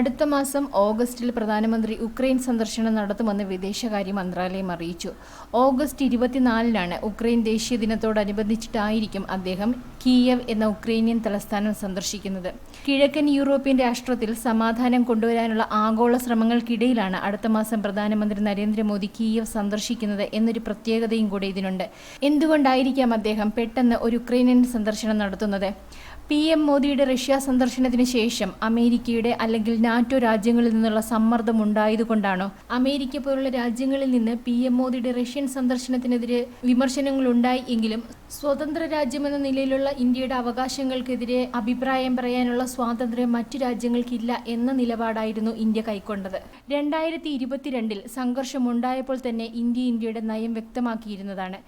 അടുത്ത മാസം ഓഗസ്റ്റിൽ പ്രധാനമന്ത്രി ഉക്രൈൻ സന്ദർശനം നടത്തുമെന്ന് വിദേശകാര്യ മന്ത്രാലയം അറിയിച്ചു. ഓഗസ്റ്റ് ഇരുപത്തിനാലിനാണ് ഉക്രൈൻ ദേശീയ ദിനത്തോടനുബന്ധിച്ചിട്ടായിരിക്കും അദ്ദേഹം കീയവ് എന്ന ഉക്രൈനിയൻ തലസ്ഥാനം സന്ദർശിക്കുന്നത്. കിഴക്കൻ യൂറോപ്യൻ രാഷ്ട്രത്തിൽ സമാധാനം കൊണ്ടുവരാനുള്ള ആഗോള ശ്രമങ്ങൾക്കിടയിലാണ് അടുത്ത മാസം പ്രധാനമന്ത്രി നരേന്ദ്രമോദി കീയവ് സന്ദർശിക്കുന്നത് എന്നൊരു പ്രത്യേകതയും കൂടി ഇതിനുണ്ട്. എന്തുകൊണ്ടായിരിക്കാം അദ്ദേഹം പെട്ടെന്ന് ഒരു ഉക്രൈനിയൻ സന്ദർശനം നടത്തുന്നത്? പി എം മോദിയുടെ റഷ്യ സന്ദർശനത്തിന് ശേഷം അമേരിക്കയുടെ അല്ലെങ്കിൽ നാറ്റോ രാജ്യങ്ങളിൽ നിന്നുള്ള സമ്മർദ്ദം ഉണ്ടായതുകൊണ്ടാണോ അമേരിക്ക പോലുള്ള രാജ്യങ്ങളിൽ നിന്ന് പി എം മോദിയുടെ റഷ്യൻ സന്ദർശനത്തിനെതിരെ വിമർശനങ്ങൾ ഉണ്ടായി എങ്കിലും സ്വതന്ത്ര രാജ്യമെന്ന നിലയിലുള്ള ഇന്ത്യയുടെ അവകാശങ്ങൾക്കെതിരെ അഭിപ്രായം പറയാനുള്ള സ്വാതന്ത്ര്യം മറ്റു രാജ്യങ്ങൾക്കില്ല എന്ന നിലപാടായിരുന്നു ഇന്ത്യ കൈക്കൊണ്ടത്. രണ്ടായിരത്തി ഇരുപത്തിരണ്ടിൽ സംഘർഷമുണ്ടായപ്പോൾ തന്നെ ഇന്ത്യ ഇന്ത്യയുടെ നയം വ്യക്തമാക്കിയിരുന്നതാണ്.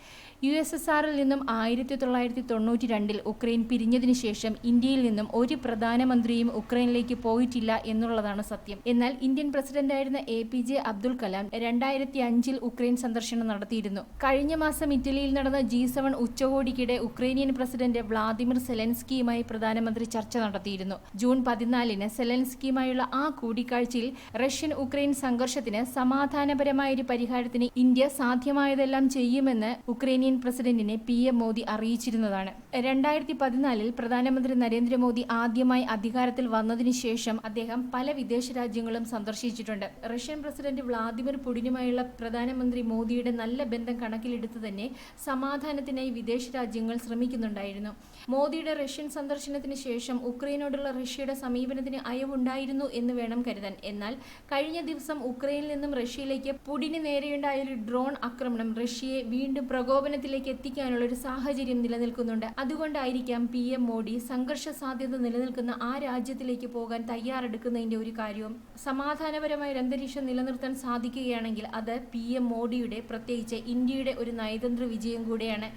യു എസ് എസ് ആറിൽ നിന്നും ആയിരത്തി തൊള്ളായിരത്തി തൊണ്ണൂറ്റി രണ്ടിൽ ഉക്രൈൻ പിരിഞ്ഞതിനു ശേഷം ഇന്ത്യയിൽ നിന്നും ഒരു പ്രധാനമന്ത്രിയും ഉക്രൈനിലേക്ക് പോയിട്ടില്ല എന്നുള്ളതാണ് സത്യം. എന്നാൽ ഇന്ത്യൻ പ്രസിഡന്റായിരുന്ന A P J Abdul Kalam രണ്ടായിരത്തി അഞ്ചിൽ ഉക്രൈൻ സന്ദർശനം നടത്തിയിരുന്നു. കഴിഞ്ഞ മാസം ഇറ്റലിയിൽ നടന്ന ജി സെവൻ ഉച്ചകോടിക്കിടെ ഉക്രൈനിയൻ പ്രസിഡന്റ് വ്ളാദിമിർ സെലൻസ്കിയുമായി പ്രധാനമന്ത്രി ചർച്ച നടത്തിയിരുന്നു. ജൂൺ പതിനാലിന് സെലൻസ്കിയുമായുള്ള ആ കൂടിക്കാഴ്ചയിൽ റഷ്യൻ ഉക്രൈൻ സംഘർഷത്തിന് സമാധാനപരമായ ഒരു പരിഹാരത്തിന് ഇന്ത്യ സാധ്യമായതെല്ലാം ചെയ്യുമെന്ന് ഉക്രൈനിയൻ പ്രസിഡന്റിനെ പി എം മോദി അറിയിച്ചിരുന്നതാണ്. രണ്ടായിരത്തി പതിനാലിൽ പ്രധാനമന്ത്രി നരേന്ദ്രമോദി ആദ്യമായി അധികാരത്തിൽ വന്നതിനു ശേഷം അദ്ദേഹം പല വിദേശ രാജ്യങ്ങളും സന്ദർശിച്ചിട്ടുണ്ട്. റഷ്യൻ പ്രസിഡന്റ് വ്ളാദിമിർ പുടിനുമായുള്ള പ്രധാനമന്ത്രി മോദിയുടെ നല്ല ബന്ധം കണക്കിലെടുത്ത് തന്നെ സമാധാനത്തിനായി വിദേശ രാജ്യങ്ങൾ ശ്രമിക്കുന്നുണ്ടായിരുന്നു. മോദിയുടെ റഷ്യൻ സന്ദർശനത്തിന് ശേഷം ഉക്രൈനോടുള്ള റഷ്യയുടെ സമീപനത്തിന് അയവുണ്ടായിരുന്നു എന്ന് വേണം കരുതാൻ. എന്നാൽ കഴിഞ്ഞ ദിവസം ഉക്രൈനിൽ നിന്നും റഷ്യയിലേക്ക് പുടിന് നേരെയുണ്ടായ ഒരു ഡ്രോൺ ആക്രമണം റഷ്യയെ വീണ്ടും പ്രകോപനത്തിലേക്ക് എത്തിക്കാനുള്ള ഒരു സാഹചര്യം നിലനിൽക്കുന്നുണ്ട്. അതുകൊണ്ടായിരിക്കാം പി എം മോഡി സംഘർഷ സാധ്യത നിലനിൽക്കുന്ന ആ രാജ്യത്തിലേക്ക് പോകാൻ തയ്യാറെടുക്കുന്നതിന്റെ ഒരു കാര്യവും സമാധാനപരമായ ഒരു അന്തരീക്ഷം നിലനിർത്താൻ സാധിക്കുകയാണെങ്കിൽ അത് പി എം മോഡിയുടെ പ്രത്യേകിച്ച് ഇന്ത്യയുടെ ഒരു നയതന്ത്ര വിജയം കൂടിയാണ്.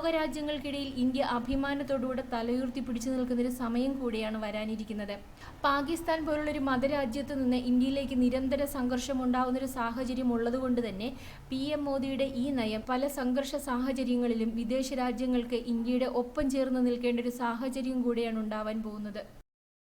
ലോകരാജ്യങ്ങൾക്കിടയിൽ ഇന്ത്യ അഭിമാനത്തോടുകൂടെ തലയുർത്തി പിടിച്ചു നിൽക്കുന്ന ഒരു സമയം കൂടിയാണ് വരാനിരിക്കുന്നത്. പാകിസ്ഥാൻ പോലുള്ള ഒരു മതരാജ്യത്ത് നിന്ന് ഇന്ത്യയിലേക്ക് നിരന്തര സംഘർഷം ഉണ്ടാകുന്ന ഒരു സാഹചര്യം ഉള്ളതുകൊണ്ട് തന്നെ പി എം മോദിയുടെ ഈ നയം പല സംഘർഷ സാഹചര്യങ്ങളിലും വിദേശ രാജ്യങ്ങൾക്ക് ഇന്ത്യയുടെ ഒപ്പം ചേർന്ന് നിൽക്കേണ്ട ഒരു സാഹചര്യം കൂടിയാണ് ഉണ്ടാവാൻ പോകുന്നത്.